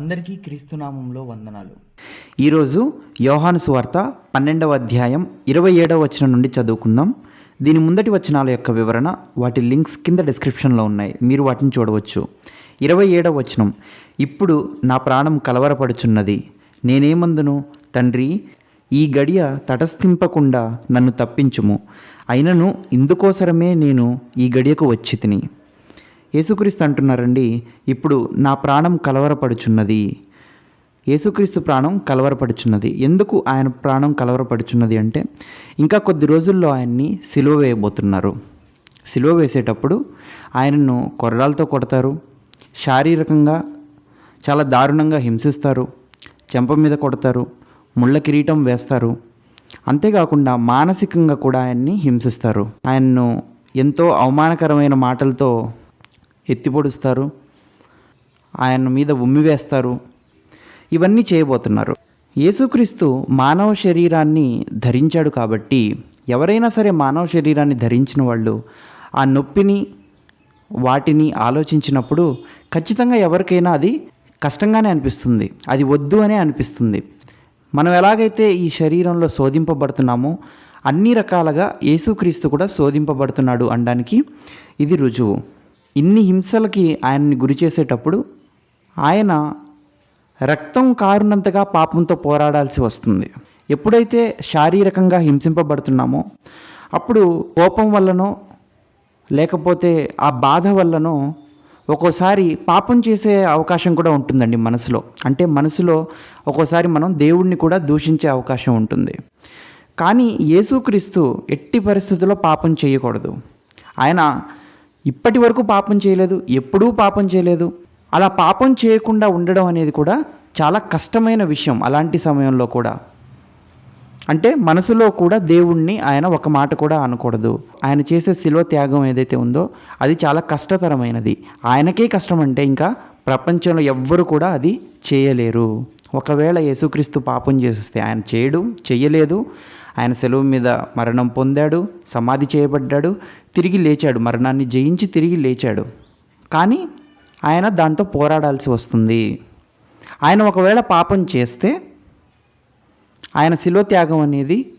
అందరికీ క్రీస్తునామంలో వందనాలు. ఈరోజు యోహాను సువార్త పన్నెండవ అధ్యాయం ఇరవై ఏడవ వచనం నుండి చదువుకుందాం. దీని ముందటి వచనాల యొక్క వివరణ వాటి లింక్స్ కింద డిస్క్రిప్షన్లో ఉన్నాయి. మీరు వాటిని చూడవచ్చు. ఇరవై ఏడవ వచనం. ఇప్పుడు నా ప్రాణం కలవరపడుచున్నది. నేనేమందును? తండ్రి ఈ గడియ తటస్థింపకుండా నన్ను తప్పించుము. అయినను ఇందుకోసరమే నేను ఈ గడియకు వచ్చి తిని. యేసుక్రీస్తు అంటున్నారండి ఇప్పుడు నా ప్రాణం కలవరపడుచున్నది. యేసుక్రీస్తు ప్రాణం కలవరపడుచున్నది. ఎందుకు ఆయన ప్రాణం కలవరపడుచున్నది అంటే ఇంకా కొద్ది రోజుల్లో ఆయన్ని సిలువ వేయబోతున్నారు. సిలువ వేసేటప్పుడు ఆయనను కొర్రాలతో కొడతారు శారీరకంగా చాలా దారుణంగా హింసిస్తారు చెంప మీద కొడతారు ముళ్ళ కిరీటం వేస్తారు. అంతేకాకుండా మానసికంగా కూడా ఆయన్ని హింసిస్తారు. ఆయన్ను ఎంతో అవమానకరమైన మాటలతో ఎత్తిపొడుస్తారు. ఆయన మీద ఉమ్మివేస్తారు ఇవన్నీ చేయబోతున్నారు. యేసుక్రీస్తు మానవ శరీరాన్ని ధరించాడు కాబట్టి ఎవరైనా సరే మానవ శరీరాన్ని ధరించిన వాళ్ళు ఆ నొప్పిని వాటిని ఆలోచించినప్పుడు ఖచ్చితంగా ఎవరికైనా అది కష్టంగానే అనిపిస్తుంది. అది వద్దు అనే అనిపిస్తుంది. మనం ఎలాగైతే ఈ శరీరంలో శోధింపబడుతున్నామో అన్ని రకాలుగా యేసుక్రీస్తు కూడా శోధింపబడుతున్నాడు అనడానికి ఇది రుజువు. ఇన్ని హింసలకి ఆయన్ని గురి చేసేటప్పుడు ఆయన రక్తం కారునంతగా పాపంతో పోరాడాల్సి వస్తుంది. ఎప్పుడైతే శారీరకంగా హింసింపబడుతున్నామో అప్పుడు కోపం వల్లనో లేకపోతే ఆ బాధ వల్లనో ఒక్కోసారి పాపం చేసే అవకాశం కూడా ఉంటుందండి మనసులో. అంటే మనసులో ఒక్కోసారి మనం దేవుణ్ణి కూడా దూషించే అవకాశం ఉంటుంది. కానీ యేసుక్రీస్తు ఎట్టి పరిస్థితుల్లో పాపం చేయకూడదు. ఆయన ఇప్పటి వరకు పాపం చేయలేదు ఎప్పుడూ పాపం చేయలేదు. అలా పాపం చేయకుండా ఉండడం అనేది కూడా చాలా కష్టమైన విషయం అలాంటి సమయంలో కూడా. అంటే మనసులో కూడా దేవుణ్ణి ఆయన ఒక మాట కూడా అనకూడదు. ఆయన చేసే శిలువ త్యాగం ఏదైతే ఉందో అది చాలా కష్టతరమైనది. ఆయనకే కష్టం అంటే ఇంకా ప్రపంచంలో ఎవ్వరు కూడా అది చేయలేరు. ఒకవేళ యేసుక్రీస్తు పాపం చేసేస్తే ఆయన చేయడు చెయ్యలేదు. ఆయన సెలవు మీద మరణం పొందాడు సమాధి చేయబడ్డాడు తిరిగి లేచాడు మరణాన్ని జయించి తిరిగి లేచాడు. కానీ ఆయన దాంతో పోరాడాల్సి వస్తుంది. ఆయన ఒకవేళ పాపం చేస్తే ఆయన శిలో త్యాగం అనేది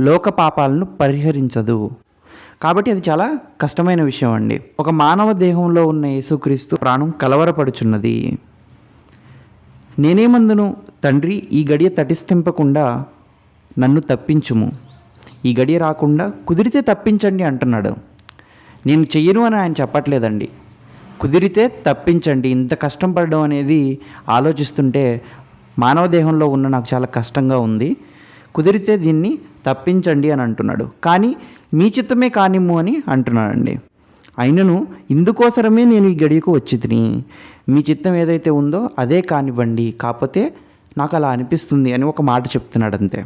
లోక పాపాలను పరిహరించదు. కాబట్టి అది చాలా కష్టమైన విషయం అండి. ఒక మానవ దేహంలో ఉన్న యేసుక్రీస్తు ప్రాణం కలవరపడుచున్నది. నేనేమందును తండ్రి ఈ గడియ తటిస్తింపకుండా నన్ను తప్పించుము. ఈ గడియ రాకుండా కుదిరితే తప్పించండి అంటున్నాడు. నేను చెయ్యను అని ఆయన చెప్పట్లేదండి. కుదిరితే తప్పించండి. ఇంత కష్టం పడడం అనేది ఆలోచిస్తుంటే మానవ దేహంలో ఉన్న నాకు చాలా కష్టంగా ఉంది. కుదిరితే దీన్ని తప్పించండి అని అంటున్నాడు. కానీ మీ చిత్తమే కానిమ్ము అని అంటున్నాడండి. అయినను ఇందుకోసరమే నేను ఈ గడియకు వచ్చి తిని మీ చిత్తం ఏదైతే ఉందో అదే కానివ్వండి. కాకపోతే నాకు అలా అనిపిస్తుంది అని ఒక మాట చెప్తున్నాడు అంతే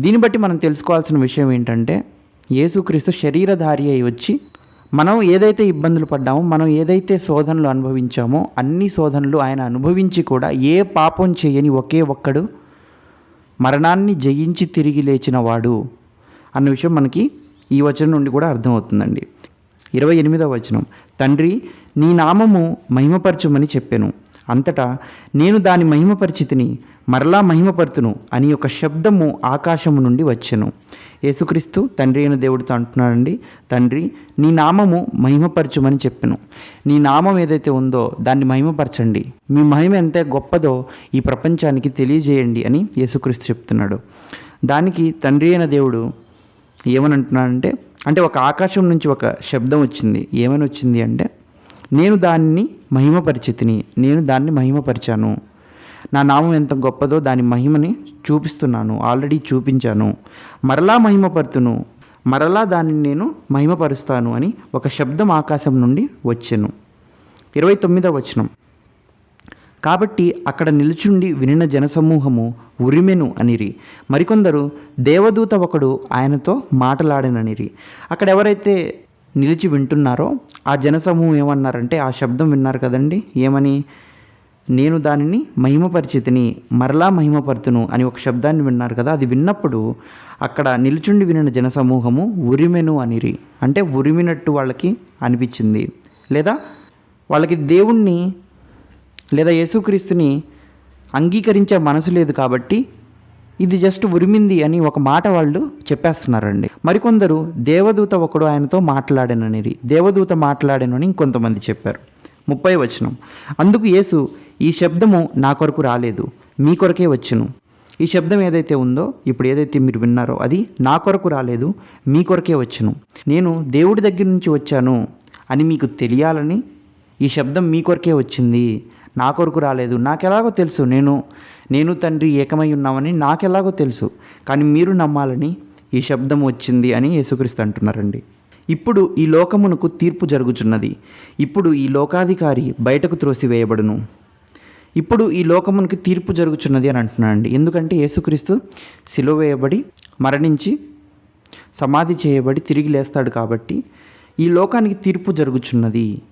దీన్ని బట్టి మనం తెలుసుకోవాల్సిన విషయం ఏంటంటే యేసుక్రీస్తు శరీరధారి అయి వచ్చి మనం ఏదైతే ఇబ్బందులు పడ్డామో మనం ఏదైతే శోధనలు అనుభవించామో అన్ని శోధనలు ఆయన అనుభవించి కూడా ఏ పాపం చేయని ఒకే ఒక్కడు మరణాన్ని జయించి తిరిగి లేచిన వాడు అన్న విషయం మనకి ఈ వచనం నుండి కూడా అర్థమవుతుందండి. ఇరవై ఎనిమిదవ వచనం తండ్రి నీ నామము మహిమపరచుమని చెప్పాను. అంతటా నేను దాని మహిమపరిచితిని. మరలా మహిమపరుతును అని ఒక శబ్దము ఆకాశము నుండి వచ్చెను. యేసుక్రీస్తు తండ్రి అయిన దేవుడితో అంటున్నాడండి తండ్రి నీ నామము మహిమపరచుమని చెప్పాను. నీ నామం ఏదైతే ఉందో దాన్ని మహిమపరచండి. మీ మహిమ ఎంత గొప్పదో ఈ ప్రపంచానికి తెలియజేయండి అని యేసుక్రీస్తు చెప్తున్నాడు. దానికి తండ్రి అయిన దేవుడు ఏమని అంటున్నాడంటే అంటే ఒక ఆకాశం నుంచి ఒక శబ్దం వచ్చింది. ఏమని వచ్చింది అంటే నేను దాన్ని మహిమపరిచితిని నేను దాన్ని మహిమపరిచాను. నా నామం ఎంత గొప్పదో దాని మహిమని చూపిస్తున్నాను. ఆల్రెడీ చూపించాను. మరలా మహిమపరుతును. మరలా దానిని నేను మహిమపరుస్తాను అని ఒక శబ్దం ఆకాశం నుండి వచ్చెను. ఇరవై తొమ్మిదవ వచనం. కాబట్టి అక్కడ నిలుచుండి వినిన జనసమూహము ఉరిమెను అనిరి. మరికొందరు దేవదూత ఒకడు ఆయనతో మాటలాడననిరి. అక్కడ ఎవరైతే నిలిచి వింటున్నారో ఆ జనసమూహం ఏమన్నారంటే ఆ శబ్దం విన్నారు కదండి. ఏమని? నేను దానిని మహిమపరిచితిని మరలా మహిమపరుతును అని ఒక శబ్దాన్ని విన్నారు కదా. అది విన్నప్పుడు అక్కడ నిలుచుండి వినిన జనసమూహము ఉరిమెను అనిరి. అంటే ఉరిమినట్టు వాళ్ళకి అనిపించింది. లేదా వాళ్ళకి దేవుణ్ణి లేదా యేసుక్రీస్తుని అంగీకరించే మనసు లేదు కాబట్టి ఇది జస్ట్ ఉరిమింది అని ఒక మాట వాళ్ళు చెప్పేస్తున్నారండి. మరికొందరు దేవదూత ఒకడు ఆయనతో మాట్లాడానని దేవదూత మాట్లాడానని ఇంకొంతమంది చెప్పారు. ముప్పై వచనం. అందుకు యేసు ఈ శబ్దము నా కొరకు రాలేదు మీ కొరకే వచ్చును. ఈ శబ్దం ఏదైతే ఉందో ఇప్పుడు ఏదైతే మీరు విన్నారో అది నా కొరకు రాలేదు మీ కొరకే వచ్చును. నేను దేవుడి దగ్గర నుంచి వచ్చాను అని మీకు తెలియాలని ఈ శబ్దం మీ కొరకే వచ్చింది. నా కొరకు రాలేదు. నాకెలాగో తెలుసు నేను నేను తండ్రి ఏకమై ఉన్నామని నాకెలాగో తెలుసు. కానీ మీరు నమ్మాలని ఈ శబ్దం వచ్చింది అని యేసుక్రీస్తు అంటున్నారండి. ఇప్పుడు ఈ లోకమునకు తీర్పు జరుగుచున్నది. ఇప్పుడు ఈ లోకాధికారి బయటకు త్రోసివేయబడును. ఇప్పుడు ఈ లోకమునికి తీర్పు జరుగుచున్నది అని అంటున్నానండి ఎందుకంటే యేసుక్రీస్తు సిలువ వేయబడి మరణించి సమాధి చేయబడి తిరిగి లేస్తాడు కాబట్టి ఈ లోకానికి తీర్పు జరుగుచున్నది.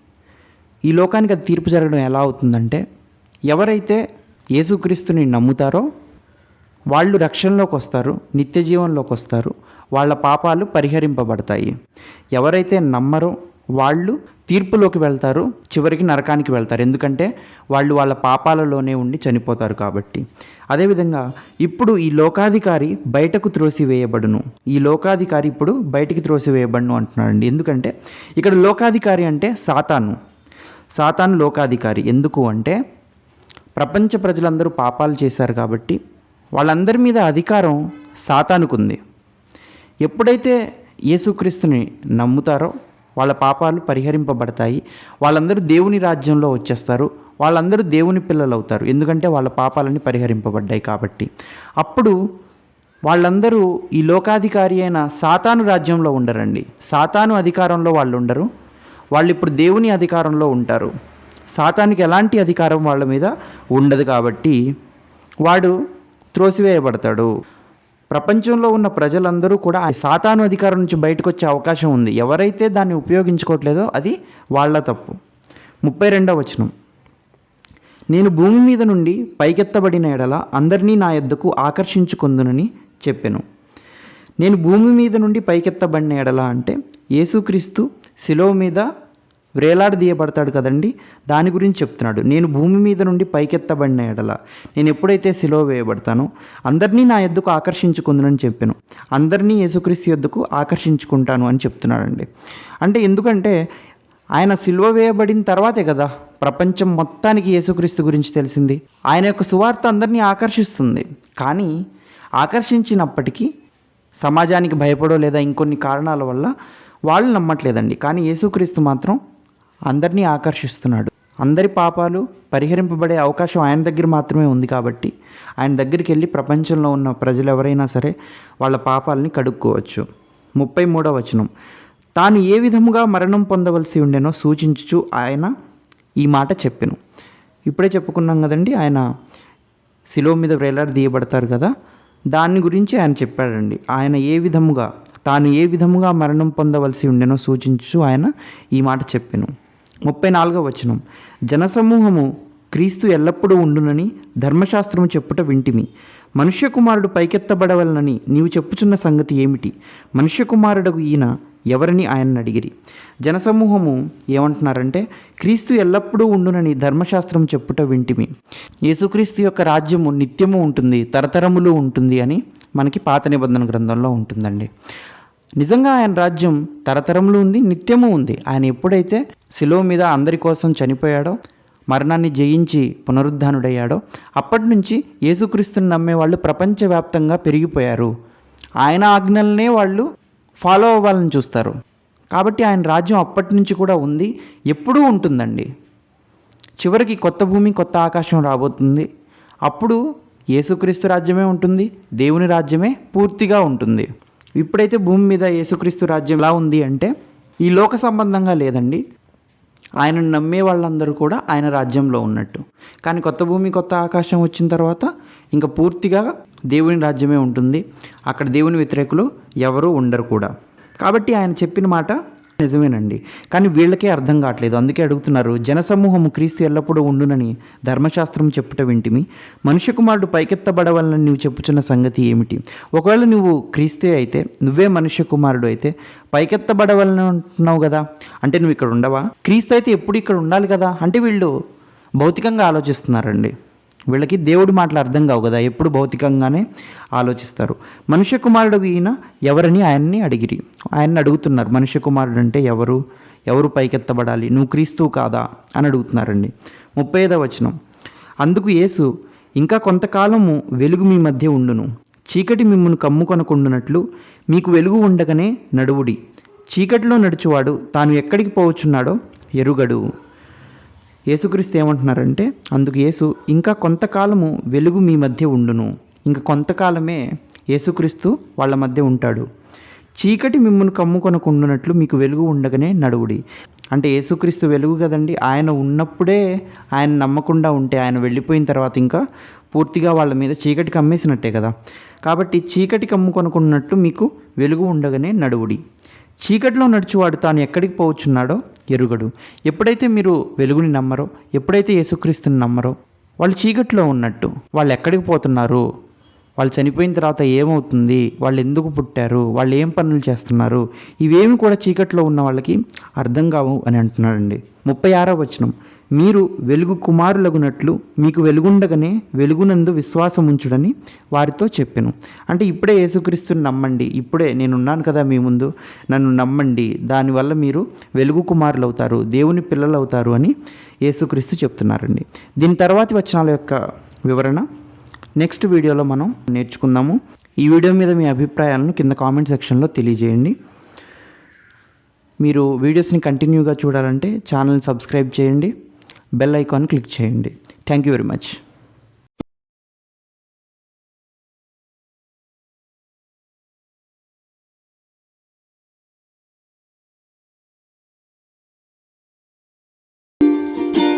ఈ లోకానికి అది తీర్పు జరగడం ఎలా అవుతుందంటే ఎవరైతే యేసుక్రీస్తుని నమ్ముతారో వాళ్ళు రక్షణలోకి వస్తారు నిత్య జీవంలోకి వస్తారు వాళ్ళ పాపాలు పరిహరింపబడతాయి. ఎవరైతే నమ్మరో వాళ్ళు తీర్పులోకి వెళ్తారు చివరికి నరకానికి వెళ్తారు. ఎందుకంటే వాళ్ళు వాళ్ళ పాపాలలోనే ఉండి చనిపోతారు కాబట్టి. అదేవిధంగా ఇప్పుడు ఈ లోకాధికారి బయటకు త్రోసివేయబడును. ఈ లోకాధికారి ఇప్పుడు బయటికి త్రోసివేయబడును అంటున్నాడండి. ఎందుకంటే ఇక్కడ లోకాధికారి అంటే సాతాను. సాతాను లోకాధికారి. ఎందుకు అంటే ప్రపంచ ప్రజలందరూ పాపాలు చేశారు కాబట్టి వాళ్ళందరి మీద అధికారం సాతానుకుంది. ఎప్పుడైతే యేసుక్రీస్తుని నమ్ముతారో వాళ్ళ పాపాలు పరిహరింపబడతాయి. వాళ్ళందరూ దేవుని రాజ్యంలో వచ్చేస్తారు. వాళ్ళందరూ దేవుని పిల్లలు అవుతారు ఎందుకంటే వాళ్ళ పాపాలని పరిహరింపబడ్డాయి కాబట్టి. అప్పుడు వాళ్ళందరూ ఈ లోకాధికారి అయిన సాతాను రాజ్యంలో ఉండరండి. సాతాను అధికారంలో వాళ్ళు ఉండరు. వాళ్ళు ఇప్పుడు దేవుని అధికారంలో ఉంటారు. సాతానికి ఎలాంటి అధికారం వాళ్ళ మీద ఉండదు కాబట్టి వాడు త్రోసివేయబడతాడు. ప్రపంచంలో ఉన్న ప్రజలందరూ కూడా ఆ సాతాను అధికారం నుంచి బయటకు వచ్చే అవకాశం ఉంది. ఎవరైతే దాన్ని ఉపయోగించుకోవట్లేదో అది వాళ్ళ తప్పు. ముప్పై రెండవ వచనం. నేను భూమి మీద నుండి పైకెత్తబడిన ఎడల అందరినీ నా యొద్దకు ఆకర్షించుకుందునని చెప్పెను. నేను భూమి మీద నుండి పైకెత్తబడిన ఎడల అంటే యేసుక్రీస్తు శిలో మీద వ్రేలాడదీయబడతాడు కదండి? దాని గురించి చెప్తున్నాడు. నేను భూమి మీద నుండి పైకెత్తబడిన ఎడల నేను ఎప్పుడైతే సిలువ వేయబడతానో అందరినీ నా ఎద్దుకు ఆకర్షించుకుందనని చెప్పాను. అందరినీ యేసుక్రీస్తు ఎద్దుకు ఆకర్షించుకుంటాను అని చెప్తున్నాడండి. అంటే ఎందుకంటే ఆయన సిలువ వేయబడిన తర్వాతే కదా ప్రపంచం మొత్తానికి యేసుక్రీస్తు గురించి తెలిసింది. ఆయన యొక్క సువార్త అందరినీ ఆకర్షిస్తుంది. కానీ ఆకర్షించినప్పటికీ సమాజానికి భయపడో లేదా ఇంకొన్ని కారణాల వల్ల వాళ్ళు నమ్మట్లేదండి. కానీ యేసుక్రీస్తు మాత్రం అందరినీ ఆకర్షిస్తున్నాడు. అందరి పాపాలు పరిహరింపబడే అవకాశం ఆయన దగ్గర మాత్రమే ఉంది కాబట్టి ఆయన దగ్గరికి వెళ్ళి ప్రపంచంలో ఉన్న ప్రజలు ఎవరైనా సరే వాళ్ళ పాపాలని కడుక్కోవచ్చు. ముప్పై మూడవ వచనం. తాను ఏ విధముగా మరణం పొందవలసి ఉండేనో సూచించుచు ఆయన ఈ మాట చెప్పెను. ఇప్పుడే చెప్పుకున్నాం కదండి ఆయన శిలో మీద వేలాడి తీయబడతారు కదా దాని గురించి ఆయన చెప్పాడండి. ఆయన ఏ విధముగా తాను ఏ విధముగా మరణం పొందవలసి ఉండేనో సూచించు ఆయన ఈ మాట చెప్పాను. ముప్పై నాలుగవ వచనం. జనసమూహము క్రీస్తు ఎల్లప్పుడూ ఉండునని ధర్మశాస్త్రము చెప్పుట వింటిమి. మనుష్య కుమారుడు పైకెత్తబడవలనని నీవు చెప్పుచున్న సంగతి ఏమిటి? మనుష్య కుమారుడకు ఈయన ఎవరిని ఆయనను అడిగిరి. జనసమూహము ఏమంటున్నారంటే క్రీస్తు ఎల్లప్పుడూ ఉండునని ధర్మశాస్త్రం చెప్పుట వింటిమి. యేసుక్రీస్తు యొక్క రాజ్యము నిత్యము ఉంటుంది తరతరములు ఉంటుంది అని మనకి పాత నిబంధన గ్రంథంలో ఉంటుందండి. నిజంగా ఆయన రాజ్యం తరతరంలో ఉంది నిత్యము ఉంది. ఆయన ఎప్పుడైతే శిలువ మీద అందరి కోసం చనిపోయాడో మరణాన్ని జయించి పునరుద్ధానుడయ్యాడో అప్పటి నుంచి యేసుక్రీస్తుని నమ్మే వాళ్ళు ప్రపంచవ్యాప్తంగా పెరిగిపోయారు. ఆయన ఆజ్ఞల్నే వాళ్ళు ఫాలో అవ్వాలని చూస్తారు. కాబట్టి ఆయన రాజ్యం అప్పటి నుంచి కూడా ఉంది ఎప్పుడూ ఉంటుందండి. చివరికి కొత్త భూమి కొత్త ఆకాశం రాబోతుంది. అప్పుడు యేసుక్రీస్తు రాజ్యమే ఉంటుంది దేవుని రాజ్యమే పూర్తిగా ఉంటుంది. ఇప్పుడైతే భూమి మీద యేసుక్రీస్తు రాజ్యం ఎలా ఉంది అంటే ఈ లోక సంబంధంగా లేదండి. ఆయనను నమ్మే వాళ్ళందరూ కూడా ఆయన రాజ్యంలో ఉన్నట్టు. కానీ కొత్త భూమి కొత్త ఆకాశం వచ్చిన తర్వాత ఇంకా పూర్తిగా దేవుని రాజ్యమే ఉంటుంది. అక్కడ దేవుని వ్యతిరేకులు ఎవరు ఉండరు కూడా. కాబట్టి ఆయన చెప్పిన మాట నిజమేనండి. కానీ వీళ్ళకే అర్థం కావట్లేదు. అందుకే అడుగుతున్నారు జనసమూహము క్రీస్తు ఎల్లప్పుడూ ఉండునని ధర్మశాస్త్రం చెప్పుట వింటిమి. మనుష్య కుమారుడు పైకెత్తబడవలని నువ్వు చెప్పుచున్న సంగతి ఏమిటి? ఒకవేళ నువ్వు క్రీస్తే అయితే నువ్వే మనుష్య కుమారుడు అయితే పైకెత్తబడవలని అంటున్నావు కదా? అంటే నువ్వు ఇక్కడ ఉండవా? క్రీస్తు అయితే ఎప్పుడు ఇక్కడ ఉండాలి కదా? అంటే వీళ్ళు భౌతికంగా ఆలోచిస్తున్నారండి. వీళ్ళకి దేవుడి మాటలు అర్థం కావు కదా ఎప్పుడు భౌతికంగానే ఆలోచిస్తారు. మనుష్య కుమారుడు ఈయన ఎవరని ఆయన్ని అడిగిరి? ఆయన్ని అడుగుతున్నారు మనుష్య కుమారుడు అంటే ఎవరు? ఎవరు పైకెత్తబడాలి? నువ్వు క్రీస్తువు కాదా? అని అడుగుతున్నారండి. ముప్పై ఐదవ వచనం. అందుకు యేసు ఇంకా కొంతకాలము వెలుగు మీ మధ్య ఉండును. చీకటి మిమ్మల్ని కమ్ముకొనకుండునట్లు మీకు వెలుగు ఉండగానే నడువుడి. చీకటిలో నడుచువాడు తాను ఎక్కడికి పోవచ్చున్నాడో ఎరుగడు. యేసుక్రీస్తు ఏమంటున్నారంటే అందుకు యేసు ఇంకా కొంతకాలము వెలుగు మీ మధ్య ఉండును. ఇంకా కొంతకాలమే యేసుక్రీస్తు వాళ్ళ మధ్య ఉంటాడు. చీకటి మిమ్మల్ని కమ్ముకొనకుండునట్లు మీకు వెలుగు ఉండగానే నడువుడి. అంటే యేసుక్రీస్తు వెలుగు కదండి ఆయన ఉన్నప్పుడే ఆయన నమ్మకుండా ఉంటే ఆయన వెళ్ళిపోయిన తర్వాత ఇంకా పూర్తిగా వాళ్ళ మీద చీకటి కమ్మేసినట్టే కదా. కాబట్టి చీకటి కమ్ముకొనుకున్నట్లు మీకు వెలుగు ఉండగానే నడువుడి. చీకటిలో నడిచివాడు తాను ఎక్కడికి పోవచ్చున్నాడో ఎరుగడు. ఎప్పుడైతే మీరు వెలుగుని నమ్మరో ఎప్పుడైతే యేసుక్రీస్తుని నమ్మరో వాళ్ళు చీకట్లో ఉన్నట్టు వాళ్ళు ఎక్కడికి పోతున్నారు? వాళ్ళు చనిపోయిన తర్వాత ఏమవుతుంది? వాళ్ళు ఎందుకు పుట్టారు? వాళ్ళు ఏం పనులు చేస్తున్నారు? ఇవేమి కూడా చీకట్లో ఉన్న వాళ్ళకి అర్థం కావు అని అంటున్నాడండి. ముప్పై ఆరో వచనం. మీరు వెలుగు కుమారులగునట్లు మీకు వెలుగుండగానే వెలుగునందు విశ్వాసం ఉంచుడని వారితో చెప్పాను. అంటే ఇప్పుడే యేసుక్రీస్తుని నమ్మండి. ఇప్పుడే నేనున్నాను కదా మీ ముందు. నన్ను నమ్మండి. దానివల్ల మీరు వెలుగు కుమారులు అవుతారు దేవుని పిల్లలు అవుతారు అని యేసుక్రీస్తు చెప్తున్నారండి. దీని తర్వాతి వచనాల యొక్క వివరణ నెక్స్ట్ వీడియోలో మనం నేర్చుకుందాము. ఈ వీడియో మీద మీ అభిప్రాయాలను కింద కామెంట్ సెక్షన్లో తెలియజేయండి. మీరు వీడియోస్ని కంటిన్యూగా చూడాలంటే ఛానల్ సబ్స్క్రైబ్ చేయండి. బెల్ ఐకాన్ క్లిక్ చేయండి. Thank you very much